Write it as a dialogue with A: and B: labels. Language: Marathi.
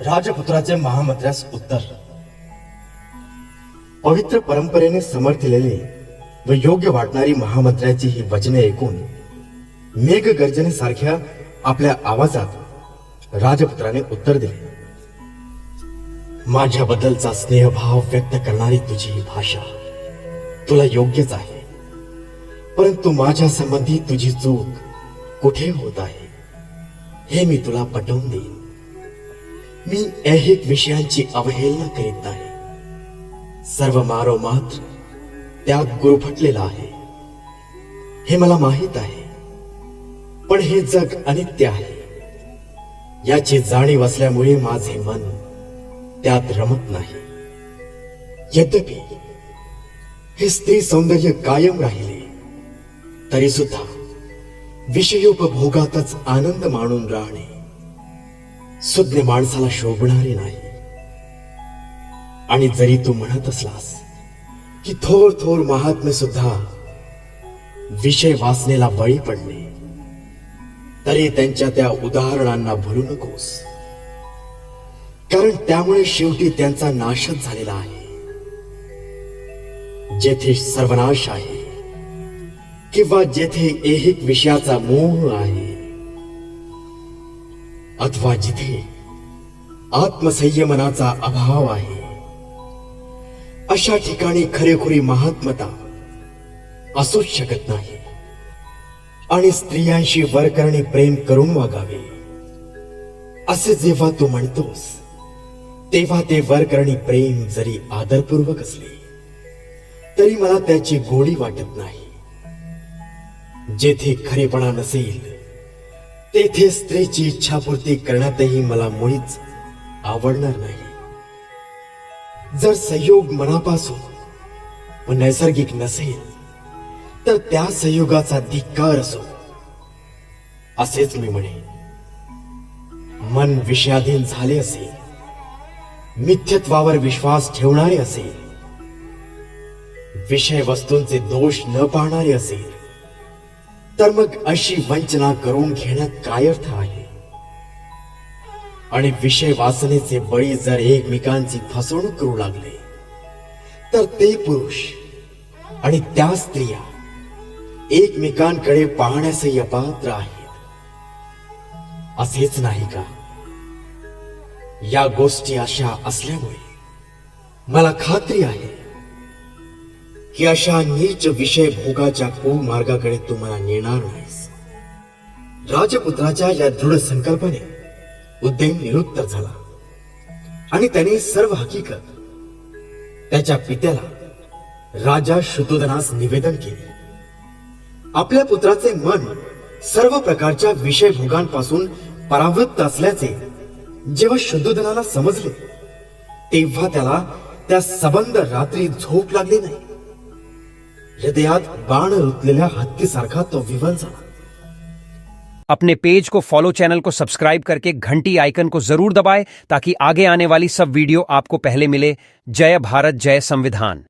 A: राजपुत्राचे महामंत्र्यास उत्तर. पवित्र परंपरेने समर्थिलेले व योग्य वाटणारी महामंत्र्याची ही वचने ऐकून मेघ गर्जनेसारख्या आपल्या आवाजात राजपुत्राने उत्तर दिले. माझ्याबद्दलचा स्नेहभाव व्यक्त करणारी तुझी ही भाषा तुला योग्यच आहे. परंतु माझ्या संबंधी तुझी चूक कुठे होत आहे हे मी तुला पटवून देईन. मी ऐहिक विषयांची अवहेलना करीत नाही. सर्व मारो मात्र त्यात गुरफटलेला आहे. हे मला माहीत आहे. पण हे जग अनित्य आहे. याची जाणीव असल्यामुळे माझे मन त्यात रमत नाही. यद्यपि हे स्त्री सौंदर्य कायम राहिले तरी सुद्धा विषयोपभोगातच आनंद मानून राहणे सुज्ञ माणसाला शोभणारे नाही. आणि जरी तू म्हणत असलास की थोर थोर महात्मे सुद्धा विषय वाचनेला बळी पडले तरी त्यांच्या त्या उदाहरणांना भरू नकोस. कारण त्यामुळे शेवटी त्यांचा नाशच झालेला आहे. जेथे सर्वनाश आहे किंवा जेथे ऐहिक विषयाचा मोह आहे अथवा जिथे आत्मसंयमनाचा अभाव आहे. अशा ठिकाणी खरेखुरी महात्मता असूच शकत नाही. आणि स्त्रियांशी वरकरणी प्रेम करून वागावे. असे जेव्हा तू म्हणतोस तेव्हा ते वरकरणी प्रेम जरी आदरपूर्वक असले तरी मला त्याची गोडी वाटत नाही. जेथे खरेपणा नसेल तेथे स्त्रीची इच्छापूर्ती करण्यातही मला मुळीच आवडणार नाही. जर संयोग मनापासून व नैसर्गिक नसेल तर त्या संयोगाचा धिक्कार असो असेच मी म्हणे मन विषयाधीन झाले असेल मिथ्यत्वावर विश्वास ठेवणारे असेल विषय वस्तूंचे दोष न पाहणारे असेल तर मग अशी वंचना करून घेण्यात काय अर्थ आहे. आणि विषय वासनेचे बळी जर एकमेकांची फसवणूक करू लागले तर ते पुरुष आणि त्या स्त्रिया एकमेकांकडे पाहण्यासही अपात्र आहेत. असेच नाही का? या गोष्टी अशा असल्यामुळे मला खात्री आहे की अशा नीच विषय भोगाच्या कुमार्गाकडे मार्गाकडे तुम्हाला नेणार नाहीस राजपुत्राच्या या दृढ संकल्पने उद्यम निरुत्तर झाला. आणि त्याने सर्व हकीकत त्याच्या पित्याला राजा शुद्धोधनास निवेदन केले. आपल्या पुत्राचे मन सर्व प्रकारच्या विषय भोगांपासून परावृत्त असल्याचे जेव्हा शुद्धोधनाला समजले तेव्हा त्याला त्या सबंध रात्री झोप लागली नाही. हृदयात बाण रुतलेल्या हत्तीसारखा तो विवल झाला.
B: अपने पेज को फॉलो चैनल को सब्सक्राइब करके घंटी आइकन को ज़रूर दबाएँ ताकि आगे आने वाली सब वीडियो आपको पहले मिले। जय भारत, जय संविधान।